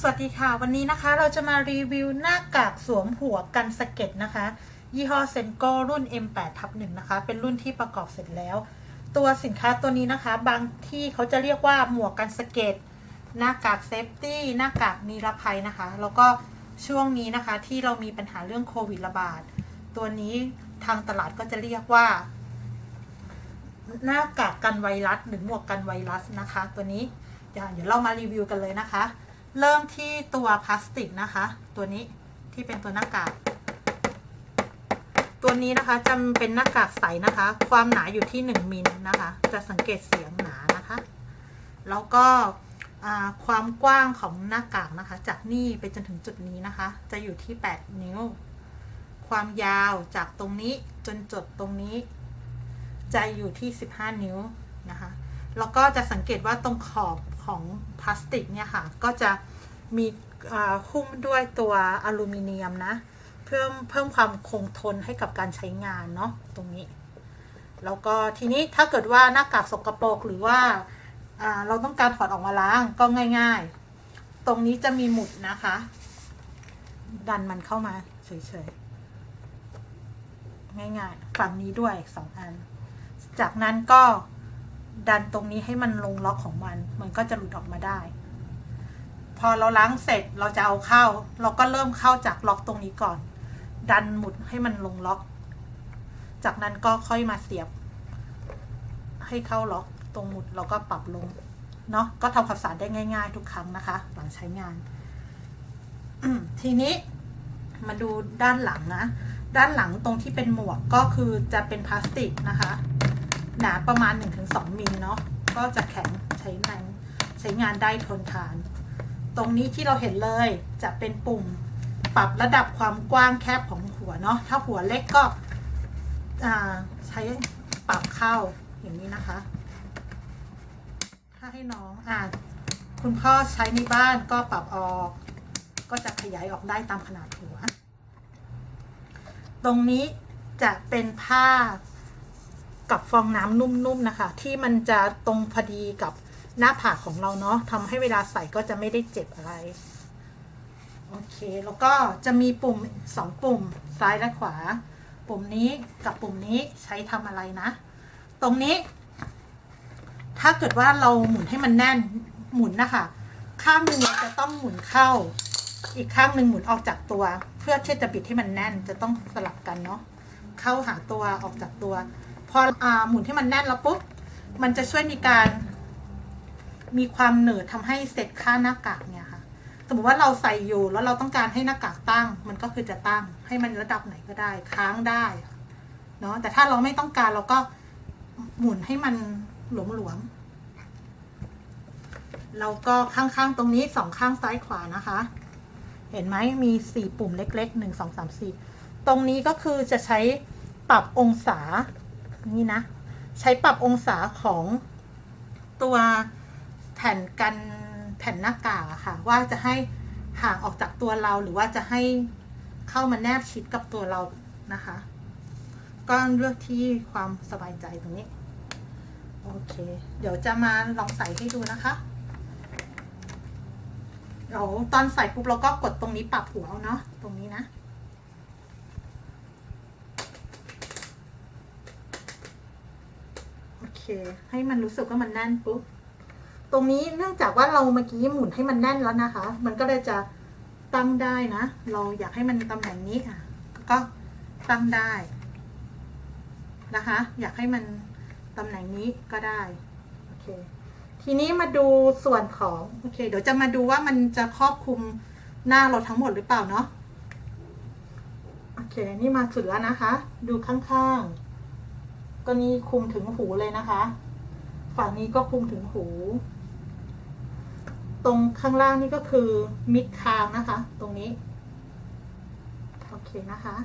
สวัสดีค่ะ วันนี้นะคะเราจะมารีวิวหน้ากากสวมหัวกันสะเก็ดนะคะ ยี่ห้อเซนโกรุ่น M8 ทับหนึ่งนะคะ เป็นรุ่นที่ประกอบเสร็จแล้ว ตัวสินค้าตัวนี้นะคะ บางที่เขาจะเรียกว่าหมวกกันสะเก็ดหน้ากากเซฟตี้หน้ากากนิรภัยนะคะ แล้วก็ช่วงนี้นะคะที่เรามีปัญหาเรื่องโควิดระบาด ตัวนี้ทางตลาดก็จะเรียกว่า หน้ากากกันไวรัสหรือหมวกกันไวรัสนะคะ ตัวนี้เดี๋ยวเดี๋ยวเรามารีวิวกันเลยนะคะ เริ่มที่ตัวพลาสติกนะคะ ตัวนี้ที่เป็นตัวหน้ากาก ตัวนี้นะคะจะเป็นหน้ากากใสนะคะ ความหนาอยู่ที่ 1มิลนะคะ จะสังเกตเสียงหนานะคะ แล้วก็ความกว้างของหน้ากากนะคะ จากนี่ไปจนถึงจุดนี้นะคะ จะอยู่ที่ 8 นิ้ว ความยาวจากตรงนี้จนจดตรงนี้ จะอยู่ที่ 15 นิ้วนะคะ แล้วก็จะสังเกตว่าตรงขอบ ของพลาสติกเนี่ยค่ะ ก็จะมีหุ้มด้วยตัวอลูมิเนียมนะ เพิ่มเพิ่มความคงทนให้กับการใช้งานเนาะตรงนี้ แล้วก็ทีนี้ถ้าเกิดว่าหน้ากากสกรปรกหรือว่าอ่าเราต้องการถอดออกมาล้างก็ง่ายๆ ตรงนี้จะมีหมุดนะคะ ดันมันเข้ามาเฉยๆ ง่ายๆ ฝั่งนี้ด้วยสองอัน จากนั้นก็ ดันตรงนี้ให้มันลงล็อกของมัน มันก็จะหลุดออกมาได้ พอเราล้างเสร็จเราจะเอาเข้า เราก็เริ่มเข้าจากล็อกตรงนี้ก่อน ดันหมุดให้มันลงล็อก จากนั้นก็ค่อยมาเสียบ ให้เข้าล็อกตรงหมุดเราก็ปรับลงเนาะก็ทำความสะอาดได้ง่าย ๆ ทุกครั้งนะคะ หลังใช้งาน ทีนี้มาดูด้านหลังนะ ด้านหลังตรงที่เป็นหมวกก็คือจะเป็นพลาสติกนะคะ หนาประมาณ 1-2มิลเนาะก็จะแข็งใช้งานใช้งานได้ทนทาน ตรงนี้ที่เราเห็นเลยจะเป็นปุ่มปรับระดับความกว้างแคบของหัวเนาะถ้าหัวเล็กก็ใช้ปรับเข้าอย่างนี้นะคะ ถ้าให้น้องอ่าคุณพ่อใช้ในบ้านก็ปรับออก ก็จะขยายออกได้ตามขนาดหัว ตรงนี้จะเป็นผ้า กับฟองน้ำนุ่มๆนะคะ ที่มันจะตรงพอดีกับหน้าผากของเราเนาะทำให้เวลาใส่ก็จะไม่ได้เจ็บอะไร โอเค แล้วก็จะมีปุ่มสองปุ่มซ้ายและขวา ปุ่มนี้กับปุ่มนี้ใช้ทำอะไรนะ ตรงนี้ ถ้าเกิดว่าเราหมุนให้มันแน่นหมุนนะคะ ข้างหนึ่งเราจะต้องหมุนเข้า อีกข้างหนึ่งหมุนออกจากตัว เพื่อที่จะบิดให้มันแน่นจะต้องสลับกันเนาะเข้าหาตัวออกจากตัว พออหมุนให้มันแน่นแล้วปุ๊บ มันจะช่วยในการ มีความเหนืดทำให้เสร็จค่าหน้ากากเนี่ยค่ะ สมมติว่าเราใส่อยู่แล้วเราต้องการให้หน้ากากตั้ง มันก็คือจะตั้ง ให้มันระดับไหนก็ได้ ค้างได้เนาะแต่ถ้าเราไม่ต้องการเราก็หมุนให้มันหลวมๆแล้วก็ข้างๆตรงนี้สองข้างซ้ายขวานะคะ เห็นไหมมีสี่ปุ่มเล็กๆหนึ่งสองสามสี่ตรงนี้ก็คือจะใช้ปรับองศา นี่นะ ใช้ปรับองศาของตัวแผ่นกันแผ่นหน้ากากอะค่ะ ว่าจะให้ห่างออกจากตัวเราหรือว่าจะให้เข้ามาแนบชิดกับตัวเรานะคะ ก็เลือกที่ความสบายใจตรงนี้ โอเค เดี๋ยวจะมาลองใส่ให้ดูนะคะเดี๋ยวตอนใส่ปุ๊บเราก็กดตรงนี้ปรับหัวเอาเนาะตรงนี้นะ โอเค ให้มันรู้สึกว่ามันแน่นปุ๊บ ตรงนี้เนื่องจากว่าเราเมื่อกี้หมุนให้มันแน่นแล้วนะคะ มันก็เลยจะตั้งได้นะ เราอยากให้มันตำแหน่งนี้อะ ก็ตั้งได้นะคะ อยากให้มันตำแหน่งนี้ก็ได้ โอเค ทีนี้มาดูส่วนของ โอเค เดี๋ยวจะมาดูว่ามันจะครอบคลุมหน้าเราทั้งหมดหรือเปล่าเนาะ โอเค นี่มาสุดแล้วนะคะ ดูข้างๆ ก็นี่คุมถึงหูเลยนะคะ ฝั่งนี้ก็คุมถึงหู ตรงข้างล่างนี่ก็คือมิดคางนะคะ ตรงนี้ โอเคนะคะ